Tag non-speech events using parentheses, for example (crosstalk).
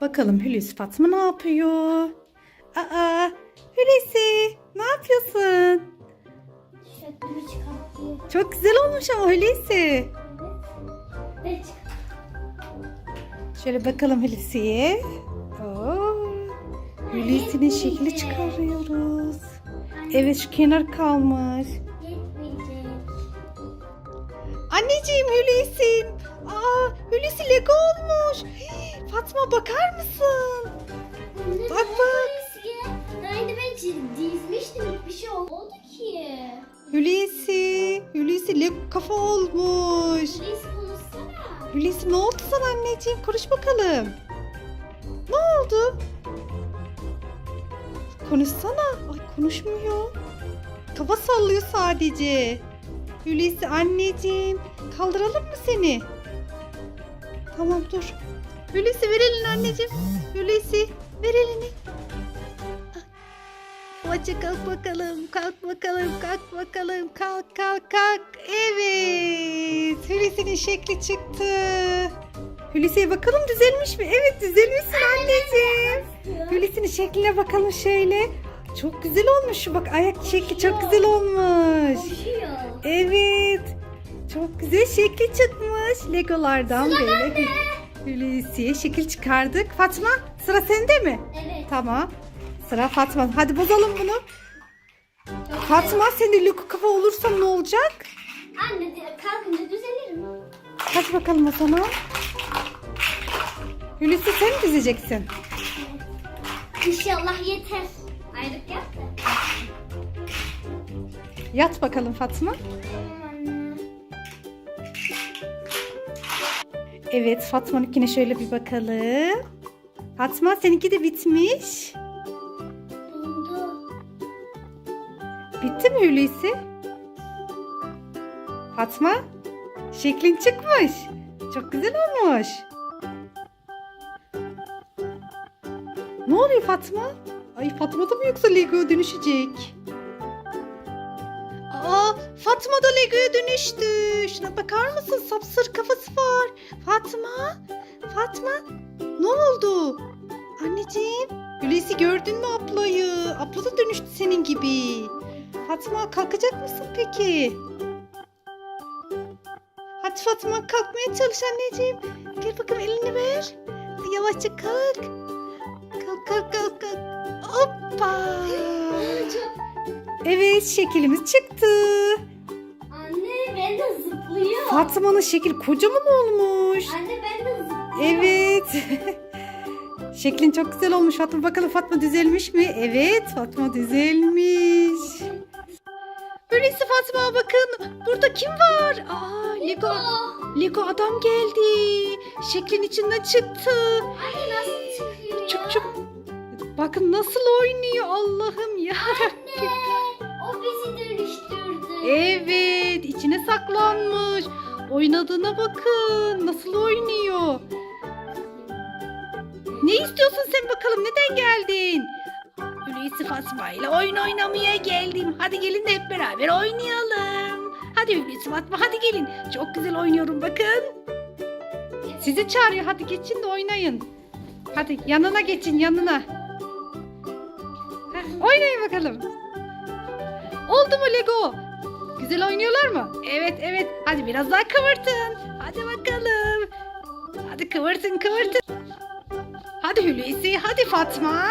Bakalım Hulusi Fatma ne yapıyor? Aa, Hulusi ne yapıyorsun? Şöyle. Çok güzel olmuş ama Hulusi. Şöyle bakalım Hulusi'ye. Hulusi'nin şekli çıkarıyoruz. Evet şu kenar kalmış. Anneciğim Hulusi. Aa Hulusi Lego olmuş. Hii, Fatma bakar mısın? Bak, bak. Nerede ben dizmiştim bir şey olmadı ki. Hulusi. Hulusi Lego kafa olmuş. Reis konuşsana. Hulusi ne oldu sana anneciğim? Konuş bakalım. Ne oldu? Konuşsana. Ay konuşmuyor. Kafa sallıyor sadece. Hulusi anneciğim. Kaldıralım mı seni? Tamam dur. Hulusi ver elini anneciğim. Hulusi ver elini. Hadi kalk bakalım, kalk bakalım, kalk bakalım, kalk, kalk, kalk. Evet, Hulusi'nin şekli çıktı. Hulusi'ye bakalım düzelmiş mi? Evet düzelmişsin anneciğim. Hulusi'nin şekline bakalım şöyle. Çok güzel olmuş şu bak ayak şekli çok güzel olmuş. Konuşuyor. Evet. Çok güzel şekli çıkmış. Legolardan böyle Hulusi'ye şekil çıkardık. Fatma sıra sende mi? Evet. Tamam. Sıra Fatma. Hadi bozalım bunu. Fatma senin Lego kafa olursa ne olacak? Anne de- kalkınca düzelir mi? Hadi bakalım o zaman. Hulusi sen mi dizeceksin? İnşallah yeter. Ayrık yap da. Yat bakalım Fatma. Tamam anne. Evet Fatma'nınkine şöyle bir bakalım. Fatma seninki de bitmiş. Bitti mi Hulusi? Fatma şeklin çıkmış. Çok güzel olmuş. Ne oluyor Fatma? Ay Fatma da mı yoksa Lego'ya dönüşecek? Aa Fatma da Lego'ya dönüştü. Şuna bakar mısın? Sapsır kafası var. Fatma, Fatma ne oldu? Anneciğim, Hulusi gördün mü ablayı? Abla da dönüştü senin gibi. Fatma kalkacak mısın peki? Hadi Fatma kalkmaya çalış anneciğim. Gel bakalım elini ver. Yavaşça kalk. Kalk kalk kalk kalk. Hoppa. Evet şeklimiz çıktı. Anne ben de zıplıyor. Fatma'nın şekil kocaman olmuş. Anne ben de. Evet. (laughs) Şeklin çok güzel olmuş Fatma. Bakalım Fatma düzelmiş mi? Evet Fatma düzelmiş. Öyleyse Fatma bakın. Burada kim var? Aa Lego. Lego adam geldi. Şeklin içinden çıktı. Anne nasıl çıkıyor? Çok çok. Bakın nasıl oynuyor Allah'ım ya. Anne o bizi dönüştürdü. Evet içine saklanmış. Oynadığına bakın. Nasıl oynuyor. Ne istiyorsun sen bakalım? Neden geldin? Hulusi Fatma ile oyun oynamaya geldim. Hadi gelin de hep beraber oynayalım. Hadi Hulusi Fatma hadi gelin. Çok güzel oynuyorum bakın. Sizi çağırıyor. Hadi geçin de oynayın. Hadi yanına geçin yanına. Heh, oynayın bakalım. Oldu mu Lego? Güzel oynuyorlar mı? Evet evet. Hadi biraz daha kıvırtın. Hadi bakalım. Hadi kıvırtın kıvırtın. Hadi Hulusi, hadi Fatma.